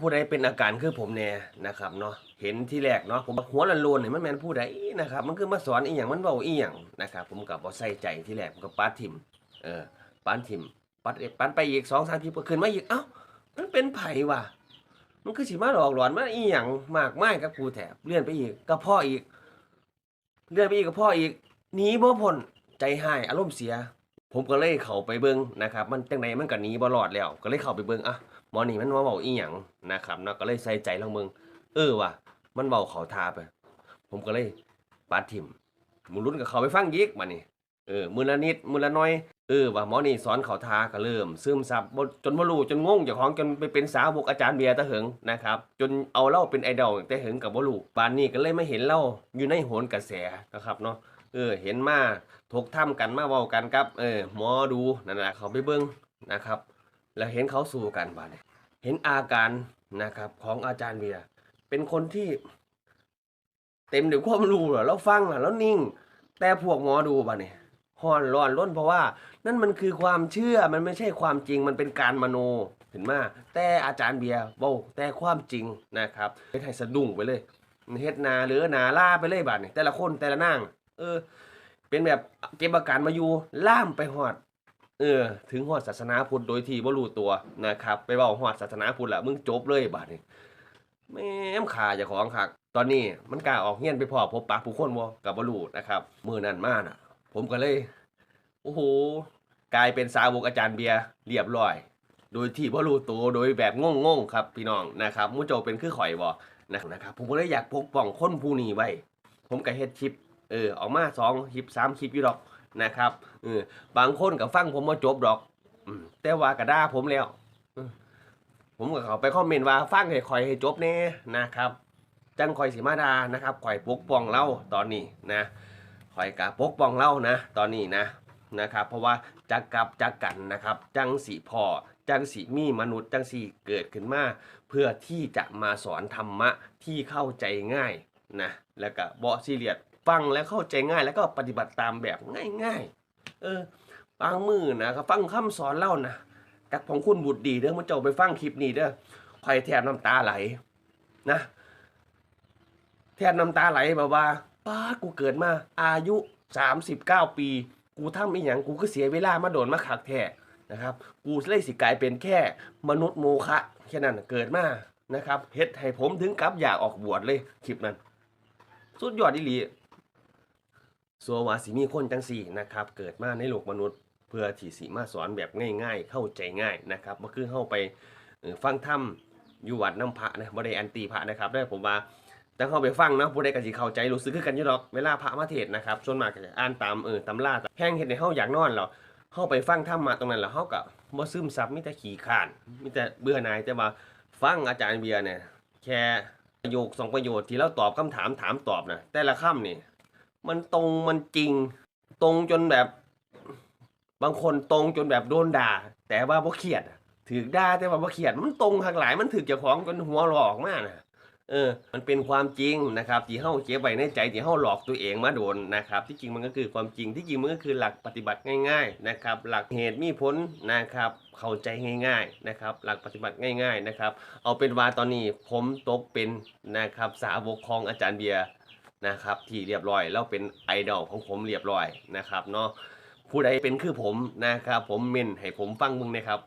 ผู้ใดเป็นอาการคือผมแน่นะครับเนาะเห็นที่แรกเนาะผมหัวลันโลนเนี่ยมันแมนผู้ใดนะครับ มันคือมาสอนอีหยังมันเว้าอีหยังนะครับผมก็บ่ใส่ใจที่แรกผมก็ปาดทิมเออปาดทิมปัดปัดไปอีก2 3ทีก็ขึ้นมาอีกเอ้ามันเป็นไผ่ว่ะมันคือสิมาหลอกหลอนมาอีหยังมากมายกับกูแถบเลื่อนไปอีกก็พ่ออีก เลื่อนไปอีกก็พ่ออีกหนีบ่พ้นใจหายอารมณ์เสีย ผมก็เลยเข้าไปเบิ่งนะครับ มันจังไดมันก็หนีบ่รอดแล้ว ก็เลยเข้าไปเบิ่งอะ หมอนี่มันมาเว้าอีหยังนะครับเนาะก็เลยใส่ใจลองเบิ่งเออว่ะมันเว้าเขาทาไป ผมก็เลยปัดทิมมุนรุ่นกับเขาไปฟังยิกมานี่เออมือละนิดมือละน้อยเออว่าหมอนี่สอนเขาทาก็เริ่มซึมซับจนบ่รู้จนงงจ้าของจนไปเป็นสาวกอาจารย์เบียร์ตะเหิงนะครับจนเอาเล่าเป็นไอดอลแต่เหิงกับบ่รู้ปานนี้ก็เลยไม่เห็นเล่าอยู่ในโหนกระแสนะครับเนาะเออเห็นมาถกถ้ำกันมาเว้ากันครับ เออหมอดูนั่นแหละเขาไปเบิ่งนะครับ แล้วเห็นเขาสู้กันบาดนี้เห็นอาการนะครับ ของอาจารย์เบียเป็นคนที่เต็มด้วยความรู้เหรอแล้วฟังเหรอแล้วนิ่ง แต่พวกหมอดูป่ะเนี่ยห่อนร้อนล้นเพราะว่า นั่นมันคือความเชื่อมันไม่ใช่ความจริงมันเป็นการมโนเห็นไหมแต่อาจารย์เบียร์เบแต่ความจริงนะครับเฮ็ดให้สะดุ้งไปเลยเฮ็ดนาหรือนาล่าไปเลยบาดเนี่ยแต่ละคนแต่ละนางเออ เป็นแบบเก็บอาการมาอยู่ล่ามไปหอด เออถึงหอดศาสนาพุทธโดยที่บ่รู้ตัวนะครับ ไปเว้าหอดศาสนาพุทธละมึงจบเลยบาดนี้แม่มขาจ้าของคักตอนนี้มันกล้าออกเฮียนไปพอพบปะผู้คนบ่กับบ่รู้นะครับมือนั้นมาน่ะ ผมก็เลยโอ้โหกลายเป็นสาวกอาจารย์เบียร์เรียบร้อย โดยที่บ่รู้ตัวโดยแบบงงๆครับพี่น้องนะครับมู้เจาเป็นคือข่อยบ่นะครับ ผมก็เลยอยากปกป้องคนผู้นี้ไว้ ผมก็เฮ็ดคลิปเออออกมาสองคลิปสามคลิปอยู่ดอก นะครับเออบางคนก็ฟังผมมาจบดอกแต่ว่าก็ด่าผมแล้วผมก็เขาไปคอมเมนต์ว่าฟังให้ข่อยให้จบแน่นะครับ จังข่อยสิมาดานะครับข่อยปกป้องเล่าตอนนี้นะข่อยกะปกป้องเล่านะ ตอนนี้นะนะครับ เพราะว่าจักกับจักกันนะครับ จังสีพอจังสีมีมนุษย์จังสีเกิดขึ้นมาเพื่อที่จะมาสอนธรรมะที่เข้าใจง่ายนะแล้วก็บอซีเรียส ฟังแล้วเข้าใจง่ายแล้วก็ปฏิบัติตามแบบง่าย ๆ เออบางมือนะก็ฟังคำสอนเล่านะกับของคุณบุตรดีเด้อมันเจ้าไปฟังคลิปนี้เด้อคอยแทบน้ำตาไหลนะแทบน้ำตาไหลแบบว่าป้ากูเกิดมา อายุ 39 ปี กูทำอีหยังกูก็เสียเวลามาโดนมาขักแท้นะครับ กูเลยสิกลายเป็นแค่มนุษย์โมฆะแค่นั้นเกิดมานะครับเฮ็ดให้ผมถึงกับอยากออกบวชเลยคลิปนั้น สุดยอดอีหลี สัววาสิมีคนจังสี่นะครับเกิดมาในโลกมนุษย์เพื่อที่สิมาสอนแบบง่าย ๆ เข้าใจง่ายนะครับบ่คือเข้าไปฟังธรรมอยู่วัดน้ำพระนะบ่ได้แอนตีพระนะครับได้ผมว่าแต่เข้าไปฟังนะผู้ใดก็สิเข้าใจรู้สึกคือกันอยู่ดอกเวลาพระมาเทศนะครับส่วนมากก็จะอ่านตามเออตำราแห้งเฮ็ดให้เฮาอยากนอนแล้วเฮาไปฟังธรรมมาตรงนั้นแล้วเฮาก็บ่ซึมซับมีแต่ขี้ข้านมีแต่เบื่อหน่ายแต่ว่าฟังอาจารย์เบียร์เนี่ยแค่ประโยคสองประโยคที่เราตอบคำถามถามตอบนะแต่ละคำนี่ มันตรงมันจริง ตรงจนแบบ บางคนตรงจนแบบโดนด่า แต่ว่าบ่เครียดถือด่าแต่ว่าบ่เครียด มันตรงทางหลายมันถือเจ้าของจนหัวหลอกมากนะเออ มันเป็นความจริงนะครับ ที่เฮาเก็บไว้ในใจที่เฮาหลอกตัวเองมาโดนนะครับ ที่จริงมันก็คือความจริงที่จริงมันก็คือหลักปฏิบัติง่าย ๆนะครับ หลักเหตุมีผลนะครับ เข้าใจง่าย ๆนะครับ หลักปฏิบัติง่าย ๆนะครับ เอาเป็นว่าตอนนี้ผมตกเป็นนะครับสาวกของอาจารย์เบียร์ นะครับที่เรียบร้อยแล้วเป็นไอดอลของผมเรียบร้อยนะครับเนาะผู้ใดเป็นคือผมนะครับผมเมนให้ผมฟังมึงนะครับ